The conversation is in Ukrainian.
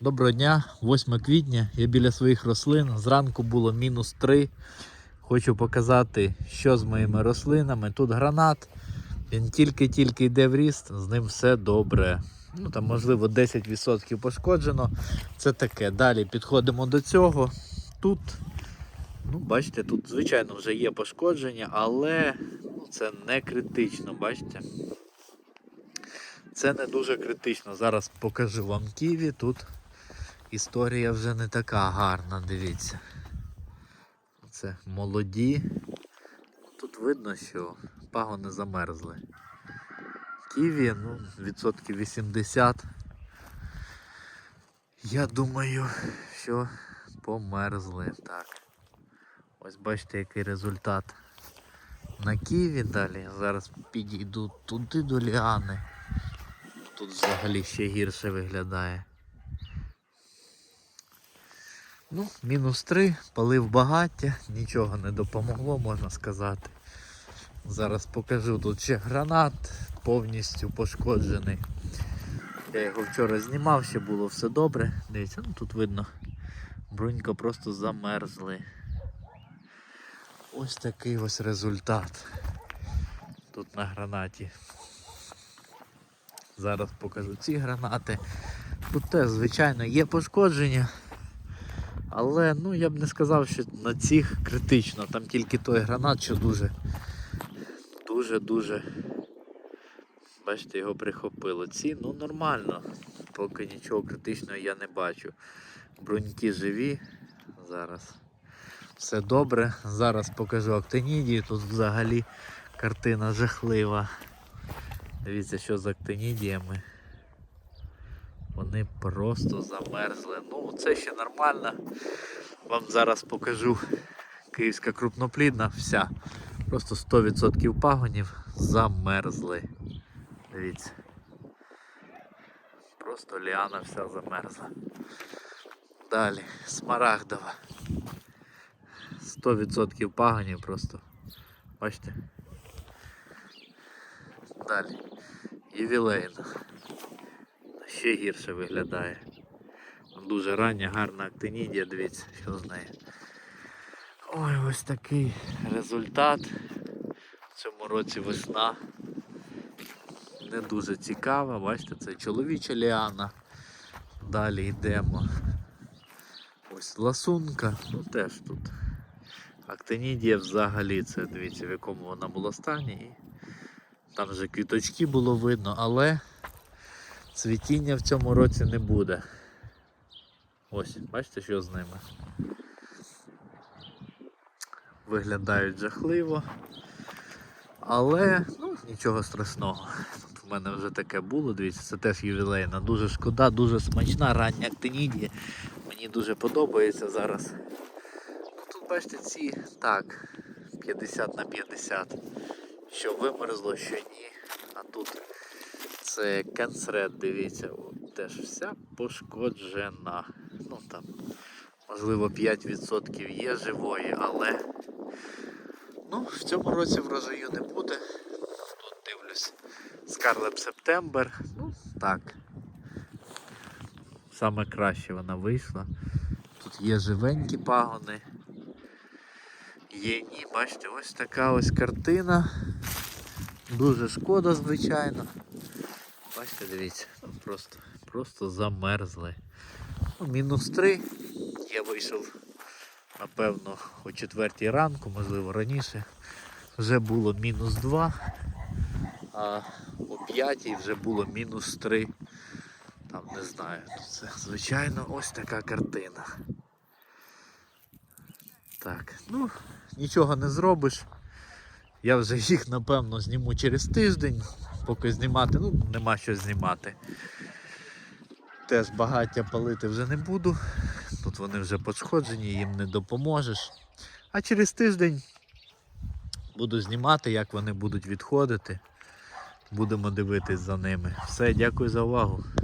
Доброго дня, 8 квітня. Я біля своїх рослин. Зранку було мінус 3. Хочу показати, що з моїми рослинами. Тут гранат. Він тільки-тільки йде в ріст, з ним все добре. Ну там, можливо, 10% пошкоджено. Це таке. Далі підходимо до цього. Тут, ну, бачите, тут, звичайно, вже є пошкодження, але ну, це не критично, бачите? Це не дуже критично. Зараз покажу вам ківі. Тут історія вже не така гарна, дивіться. Це молоді. Тут видно, що пагони замерзли. Ківі, ну, відсотків 80. Я думаю, що померзли. Так. Ось бачите, який результат. На ківі далі. Зараз підійду туди до ліани. Тут взагалі ще гірше виглядає. Ну, мінус 3, палив багаття, нічого не допомогло, можна сказати. Зараз покажу тут ще гранат повністю пошкоджений. Я його вчора знімав, ще було все добре. Дивіться, ну тут видно, брунька просто замерзли. Ось такий ось результат. Тут на гранаті. Зараз покажу ці гранати. Тут теж, звичайно, є пошкодження. Але ну я б не сказав, що на цих критично. Там тільки той гранат, що дуже дуже-дуже. Бачите, його прихопило. Ці ну нормально. Поки нічого критичного я не бачу. Бруньки живі. Зараз все добре. Зараз покажу актинідію. Тут взагалі картина жахлива. Дивіться, що з актинідіями. Вони просто замерзли. Ну, це ще нормально. Вам зараз покажу київська крупноплідна, вся. Просто 100% пагонів замерзли. Дивіться. Просто ліана вся замерзла. Далі, смарагдова. 100% пагонів просто. Бачите? Далі. Ювілейна ще гірше виглядає. Дуже рання, гарна актинідія, дивіться, що з нею. Ой, ось такий результат. В цьому році весна. Не дуже цікава, бачите, це чоловіча ліана. Далі йдемо. Ось ласунка, ну теж тут. Актинідія взагалі, це дивіться в якому вона була стані. Там вже квіточки було видно, але цвітіння в цьому році не буде. Ось, бачите, що з ними? Виглядають жахливо. Але ну, нічого страшного. Тут в мене вже таке було, дивіться, це теж ювілейна. Дуже шкода, дуже смачна, рання актинідія. Мені дуже подобається зараз. Ну, Тут бачите ці так, 50 на 50. Що вимерзло, що ні. А тут це канцред, дивіться, теж вся пошкоджена. Ну там, можливо, 5% є живої, але ну, в цьому році врожаю не буде. Тут дивлюсь. Скарлеп Септембер. Ну, так. Саме краще вона вийшла. Тут є живенькі пагони. Є ні, бачите, ось така ось картина. Дуже шкода, звичайно. Бачите, дивіться, ну, просто, просто замерзли. Ну, мінус 3. Я вийшов, напевно, о 4 ранку, можливо раніше. Вже було мінус 2, а о 5 вже було мінус 3. Там не знаю. Це, звичайно, ось така картина. Так, ну, нічого не зробиш. Я вже їх, напевно, зніму через тиждень, поки знімати, ну, нема що знімати. Теж багаття палити вже не буду. Тут вони вже пошкоджені, їм не допоможеш. А через тиждень буду знімати, як вони будуть відходити. Будемо дивитись за ними. Все, дякую за увагу.